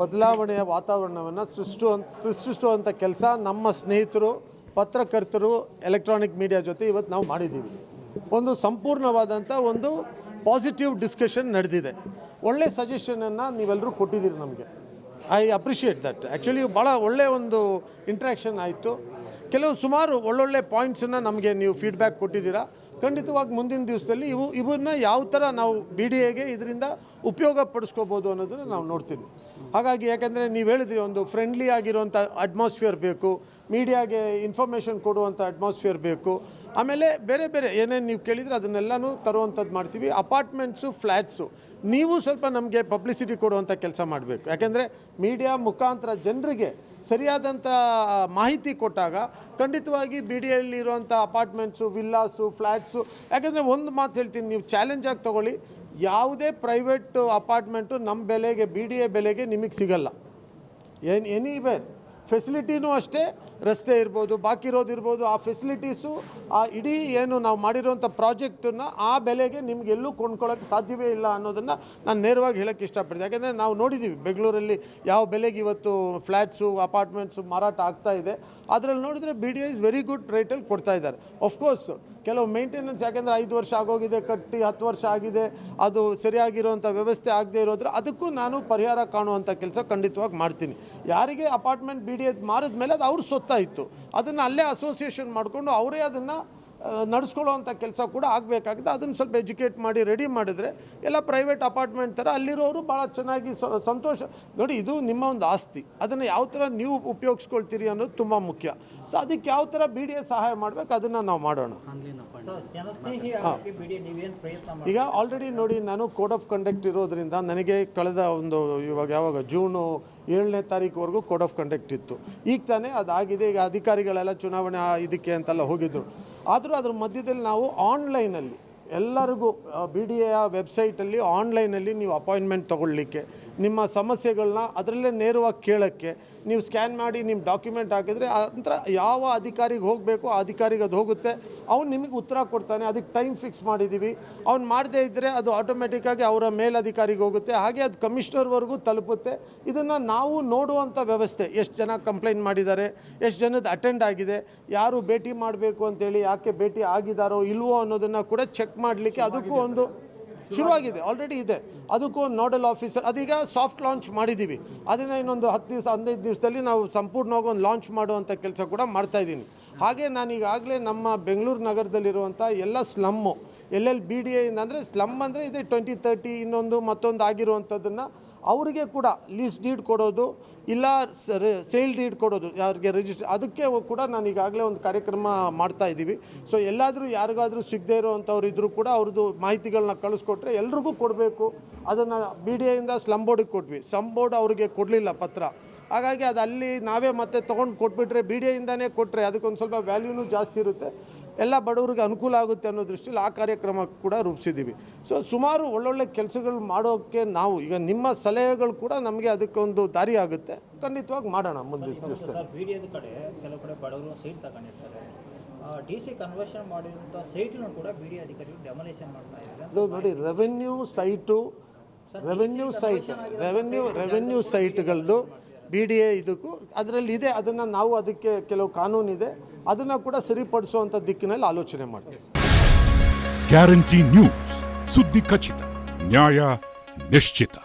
ಬದಲಾವಣೆಯ ವಾತಾವರಣವನ್ನು ಸೃಷ್ಟು ಸೃಷ್ಟಿಸುವಂಥ ಕೆಲಸ ನಮ್ಮ ಸ್ನೇಹಿತರು, ಪತ್ರಕರ್ತರು ಎಲೆಕ್ಟ್ರಾನಿಕ್ ಮೀಡಿಯಾ ಜೊತೆ ಇವತ್ತು ನಾವು ಮಾಡಿದ್ದೀವಿ. ಒಂದು ಸಂಪೂರ್ಣವಾದಂಥ ಒಂದು ಪಾಸಿಟಿವ್ ಡಿಸ್ಕಷನ್ ನಡೆದಿದೆ. ಒಳ್ಳೆ ಸಜೆಷನನ್ನು ನೀವೆಲ್ಲರೂ ಕೊಟ್ಟಿದ್ದೀರಿ ನಮಗೆ. ಐ ಅಪ್ರಿಷಿಯೇಟ್ ದಟ್ ಆ್ಯಕ್ಚುಲಿ ಭಾಳ ಒಳ್ಳೆ ಒಂದು ಇಂಟ್ರ್ಯಾಕ್ಷನ್ ಆಯಿತು. ಕೆಲವು ಸುಮಾರು ಒಳ್ಳೊಳ್ಳೆ ಪಾಯಿಂಟ್ಸನ್ನು ನಮಗೆ ನೀವು ಫೀಡ್ಬ್ಯಾಕ್ ಕೊಟ್ಟಿದ್ದೀರಾ. ಖಂಡಿತವಾಗಿ ಮುಂದಿನ ದಿವಸದಲ್ಲಿ ಇವು, ಇವನ್ನ ಯಾವ ಥರ ನಾವು ಬಿ ಡಿ ಎಗೆ ಇದರಿಂದ ಉಪಯೋಗ ಪಡಿಸ್ಕೋಬೋದು ಅನ್ನೋದನ್ನು ನಾವು ನೋಡ್ತೀವಿ. ಹಾಗಾಗಿ ಯಾಕೆಂದರೆ ನೀವು ಹೇಳಿದ್ರಿ ಒಂದು ಫ್ರೆಂಡ್ಲಿ ಆಗಿರುವಂಥ ಅಟ್ಮಾಸ್ಫಿಯರ್ ಬೇಕು ಮೀಡಿಯಾಗೆ ಇನ್ಫಾರ್ಮೇಷನ್ ಕೊಡುವಂಥ ಅಟ್ಮಾಸ್ಫಿಯರ್ ಬೇಕು. ಆಮೇಲೆ ಬೇರೆ ಬೇರೆ ಏನೇನು ನೀವು ಕೇಳಿದರೆ ಅದನ್ನೆಲ್ಲನೂ ತರುವಂಥದ್ದು ಮಾಡ್ತೀವಿ. ಅಪಾರ್ಟ್ಮೆಂಟ್ಸು ಫ್ಲ್ಯಾಟ್ಸು ನೀವು ಸ್ವಲ್ಪ ನಮಗೆ ಪಬ್ಲಿಸಿಟಿ ಕೊಡುವಂಥ ಕೆಲಸ ಮಾಡಬೇಕು. ಯಾಕೆಂದರೆ ಮೀಡಿಯಾ ಮುಖಾಂತರ ಜನರಿಗೆ ಸರಿಯಾದಂಥ ಮಾಹಿತಿ ಕೊಟ್ಟಾಗ ಖಂಡಿತವಾಗಿ ಬಿ ಡಿ ಎಲ್ಲಿರುವಂಥ ಅಪಾರ್ಟ್ಮೆಂಟ್ಸು ವಿಲ್ಲಾಸು ಫ್ಲ್ಯಾಟ್ಸು ಯಾಕೆಂದರೆ ಒಂದು ಮಾತು ಹೇಳ್ತೀನಿ, ನೀವು ಚಾಲೆಂಜಾಗಿ ತೊಗೊಳ್ಳಿ. ಯಾವುದೇ ಪ್ರೈವೇಟ್ ಅಪಾರ್ಟ್ಮೆಂಟು ನಮ್ಮ ಬೆಲೆಗೆ ಬಿ ಡಿ ಎ ಬೆಲೆಗೆ ನಿಮಗೆ ಸಿಗಲ್ಲ. ಏನ್ ಎನಿವೇರ್ ಫೆಸಿಲಿಟಿನೂ ಅಷ್ಟೇ, ರಸ್ತೆ ಇರ್ಬೋದು, ಬಾಕಿ ಇರೋದಿರ್ಬೋದು ಆ ಫೆಸಿಲಿಟೀಸು ಆ ಇಡೀ ಏನು ನಾವು ಮಾಡಿರೋಂಥ ಪ್ರಾಜೆಕ್ಟನ್ನು ಆ ಬೆಲೆಗೆ ನಿಮ್ಗೆ ಎಲ್ಲೂ ಕೊಂಡ್ಕೊಳ್ಳೋಕ್ಕೆ ಸಾಧ್ಯವೇ ಇಲ್ಲ ಅನ್ನೋದನ್ನು ನಾನು ನೇರವಾಗಿ ಹೇಳೋಕ್ಕೆ ಇಷ್ಟಪಡ್ತೀನಿ. ಯಾಕೆಂದರೆ ನಾವು ನೋಡಿದ್ದೀವಿ ಬೆಂಗಳೂರಲ್ಲಿ ಯಾವ ಬೆಲೆಗೆ ಇವತ್ತು ಫ್ಲ್ಯಾಟ್ಸು ಅಪಾರ್ಟ್ಮೆಂಟ್ಸು ಮಾರಾಟ ಆಗ್ತಾ ಇದೆ. ಅದರಲ್ಲಿ ನೋಡಿದರೆ B D is very good ರೇಟಲ್ಲಿ ಕೊಡ್ತಾ ಇದ್ದಾರೆ. ಕೋರ್ಸ್ ಕೆಲವು ಮೇಂಟೆನೆನ್ಸ್ ಯಾಕೆಂದರೆ ಐದು ವರ್ಷ ಆಗೋಗಿದೆ, ಕಟ್ಟಿ ಹತ್ತು ವರ್ಷ ಆಗಿದೆ, ಅದು ಸರಿಯಾಗಿರುವಂಥ ವ್ಯವಸ್ಥೆ ಆಗದೆ ಇರೋದ್ರೆ ಅದಕ್ಕೂ ನಾನು ಪರಿಹಾರ ಕಾಣುವಂಥ ಕೆಲಸ ಖಂಡಿತವಾಗಿ ಮಾಡ್ತೀನಿ. ಯಾರಿಗೆ ಅಪಾರ್ಟ್ಮೆಂಟ್ ಬಿ ಡಿ ಎದ್ ಮಾರಿದ ಮೇಲೆ ಅದು ಅವ್ರ ಸೊತ್ತಾಯಿತು ಅದನ್ನು ಅಲ್ಲೇ ಅಸೋಸಿಯೇಷನ್ ಮಾಡಿಕೊಂಡು ಅವರೇ ಅದನ್ನು ನಡೆಸ್ಕೊಳ್ಳೋವಂಥ ಕೆಲಸ ಕೂಡ ಆಗಬೇಕಾಗಿದೆ. ಅದನ್ನು ಸ್ವಲ್ಪ ಎಜುಕೇಟ್ ಮಾಡಿ ರೆಡಿ ಮಾಡಿದರೆ ಎಲ್ಲ ಪ್ರೈವೇಟ್ ಅಪಾರ್ಟ್ಮೆಂಟ್ ಥರ ಅಲ್ಲಿರೋರು ಭಾಳ ಚೆನ್ನಾಗಿ ಸ- ಸಂತೋಷ. ನೋಡಿ ಇದು ನಿಮ್ಮ ಒಂದು ಆಸ್ತಿ. ಅದನ್ನು ಯಾವ ಥರ ನೀವು ಉಪಯೋಗಿಸ್ಕೊಳ್ತೀರಿ ಅನ್ನೋದು ತುಂಬ ಮುಖ್ಯ. ಸೊ ಅದಕ್ಕೆ ಯಾವ ಥರ ಬಿ ಡಿ ಎ ಸಹಾಯ ಮಾಡಬೇಕು ಅದನ್ನು ನಾವು ಮಾಡೋಣ. ಈಗ ಆಲ್ರೆಡಿ ನೋಡಿ ನಾನು ಕೋಡ್ ಆಫ್ ಕಂಡಕ್ಟ್ ಇರೋದ್ರಿಂದ ನನಗೆ ಕಳೆದ ಒಂದು ಇವಾಗ ಯಾವಾಗ ಜೂನು ಏಳನೇ ತಾರೀಕುವರೆಗೂ ಕೋಡ್ ಆಫ್ ಕಂಡಕ್ಟ್ ಇತ್ತು. ಈಗ ತಾನೇ ಅದಾಗಿದೆ. ಈಗ ಅಧಿಕಾರಿಗಳೆಲ್ಲ ಚುನಾವಣೆ ಇದಕ್ಕೆ ಅಂತೆಲ್ಲ ಹೋಗಿದ್ರು. ಆದರೂ ಅದ್ರ ಮಧ್ಯದಲ್ಲಿ ನಾವು ಆನ್ಲೈನಲ್ಲಿ ಎಲ್ಲರಿಗೂ ಬಿ ಡಿ ಎ ವೆಬ್ಸೈಟಲ್ಲಿ ಆನ್ಲೈನಲ್ಲಿ ನೀವು ಅಪಾಯಿಂಟ್ಮೆಂಟ್ ತೊಗೊಳ್ಲಿಕ್ಕೆ ನಿಮ್ಮ ಸಮಸ್ಯೆಗಳನ್ನ ಅದರಲ್ಲೇ ನೇರವಾಗಿ ಕೇಳೋಕ್ಕೆ ನೀವು ಸ್ಕ್ಯಾನ್ ಮಾಡಿ ನಿಮ್ಮ ಡಾಕ್ಯುಮೆಂಟ್ ಹಾಕಿದರೆ ನಂತರ ಯಾವ ಅಧಿಕಾರಿಗೆ ಹೋಗಬೇಕು ಆ ಅಧಿಕಾರಿಗೆ ಅದು ಹೋಗುತ್ತೆ. ಅವ್ನು ನಿಮಗೆ ಉತ್ತರ ಕೊಡ್ತಾನೆ ಅದಕ್ಕೆ ಟೈಮ್ ಫಿಕ್ಸ್ ಮಾಡಿದ್ದೀವಿ ಅವ್ನು ಮಾಡದೇ ಇದ್ದರೆ ಅದು ಆಟೋಮೆಟಿಕ್ಕಾಗಿ ಅವರ ಮೇಲಧಿಕಾರಿಗೆ ಹೋಗುತ್ತೆ. ಹಾಗೆ ಅದು ಕಮಿಷ್ನರ್ವರೆಗೂ ತಲುಪುತ್ತೆ. ಇದನ್ನು ನಾವು ನೋಡುವಂಥ ವ್ಯವಸ್ಥೆ ಎಷ್ಟು ಜನ ಕಂಪ್ಲೇಂಟ್ ಮಾಡಿದ್ದಾರೆ ಎಷ್ಟು ಜನದ ಅಟೆಂಡ್ ಆಗಿದೆ ಯಾರು ಭೇಟಿ ಮಾಡಬೇಕು ಅಂತೇಳಿ ಯಾಕೆ ಭೇಟಿ ಆಗಿದ್ದಾರೋ ಇಲ್ವೋ ಅನ್ನೋದನ್ನು ಕೂಡ ಚೆಕ್ ಮಾಡಲಿಕ್ಕೆ ಅದಕ್ಕೂ ಒಂದು ಶುರುವಾಗಿದೆ ಆಲ್ರೆಡಿ ಇದೆ. ಅದಕ್ಕೂ ನೋಡಲ್ ಆಫೀಸರ್, ಅದೀಗ ಸಾಫ್ಟ್ ಲಾಂಚ್ ಮಾಡಿದ್ದೀವಿ ಅದನ್ನು ಇನ್ನೊಂದು ಹತ್ತು ದಿವಸ, ಹದಿನೈದು ದಿವಸದಲ್ಲಿ ನಾವು ಸಂಪೂರ್ಣವಾಗಿ ಒಂದು ಲಾಂಚ್ ಮಾಡುವಂಥ ಕೆಲಸ ಕೂಡ ಮಾಡ್ತಾ ಇದ್ದೀನಿ. ಹಾಗೆ ನಾನೀಗಾಗಲೇ ನಮ್ಮ ಬೆಂಗಳೂರು ನಗರದಲ್ಲಿರುವಂಥ ಎಲ್ಲ ಸ್ಲಮ್ಮು ಎಲ್ಲೆಲ್ಲಿ ಬಿ ಡಿ ಎಯಿಂದ ಅಂದರೆ ಸ್ಲಮ್ ಅಂದರೆ ಇದೆ ಟ್ವೆಂಟಿ ತರ್ಟಿ ಇನ್ನೊಂದು ಮತ್ತೊಂದು ಆಗಿರುವಂಥದ್ದನ್ನು ಅವರಿಗೆ ಕೂಡ ಲೀಸ್ ಡೀಡ್ ಕೊಡೋದು ಇಲ್ಲ ಸೇಲ್ ಡೀಡ್ ಕೊಡೋದು, ಯಾರಿಗೆ ರಿಜಿಸ್ಟರ್ ಅದಕ್ಕೆ ಕೂಡ ನಾನು ಈಗಾಗಲೇ ಒಂದು ಕಾರ್ಯಕ್ರಮ ಮಾಡ್ತಾ ಇದ್ದೀವಿ. ಸೊ ಎಲ್ಲಾದರೂ ಯಾರಿಗಾದರೂ ಸಿಗದೇ ಇರೋವಂಥವ್ರು ಇದ್ದರೂ ಕೂಡ ಅವ್ರದ್ದು ಮಾಹಿತಿಗಳನ್ನ ಕಳಿಸ್ಕೊಟ್ರೆ ಎಲ್ರಿಗೂ ಕೊಡಬೇಕು. ಅದನ್ನು ಬಿ ಡಿ ಎಯಿಂದ ಸ್ಲಮ್ ಬೋರ್ಡಿಗೆ ಕೊಟ್ವಿ. ಸ್ಲಮ್ ಬೋರ್ಡ್ ಅವರಿಗೆ ಕೊಡಲಿಲ್ಲ ಪತ್ರ. ಹಾಗಾಗಿ ಅದು ಅಲ್ಲಿ ನಾವೇ ಮತ್ತೆ ತೊಗೊಂಡು ಕೊಟ್ಬಿಟ್ರೆ ಬಿ ಡಿ ಎಯಿಂದನೇ ಕೊಟ್ಟರೆ ಅದಕ್ಕೊಂದು ಸ್ವಲ್ಪ ವ್ಯಾಲ್ಯೂನೂ ಜಾಸ್ತಿ ಇರುತ್ತೆ. ಎಲ್ಲ ಬಡವರಿಗೆ ಅನುಕೂಲ ಆಗುತ್ತೆ ಅನ್ನೋ ದೃಷ್ಟಿಯಲ್ಲಿ ಆ ಕಾರ್ಯಕ್ರಮ ಕೂಡ ರೂಪಿಸಿದ್ದೀವಿ. ಸೊ ಸುಮಾರು ಒಳ್ಳೊಳ್ಳೆ ಕೆಲಸಗಳು ಮಾಡೋಕ್ಕೆ ನಾವು ಈಗ ನಿಮ್ಮ ಸಲಹೆಗಳು ಕೂಡ ನಮಗೆ ಅದಕ್ಕೊಂದು ದಾರಿ ಆಗುತ್ತೆ. ಖಂಡಿತವಾಗಿ ಮಾಡೋಣ ಇದ್ದಾರೆ. ಅದು ನೋಡಿ revenue site revenue site revenue revenue ಸೈಟ್ಗಳದ್ದು B D A ಇದಕ್ಕೂ ಅದರಲ್ಲಿ ಇದೆ, ಅದನ್ನು ನಾವು ಅದಕ್ಕೆ ಕೆಲವು ಕಾನೂನಿದೆ ಅದನ್ನು ಕೂಡ ಸರಿಪಡಿಸುವಂಥ ದಿಕ್ಕಿನಲ್ಲಿ ಆಲೋಚನೆ ಮಾಡ್ತೀವಿ. ಗ್ಯಾರಂಟಿ ನ್ಯೂಸ್ ಸುದ್ದಿ ಖಚಿತ, ನ್ಯಾಯ ನಿಶ್ಚಿತ.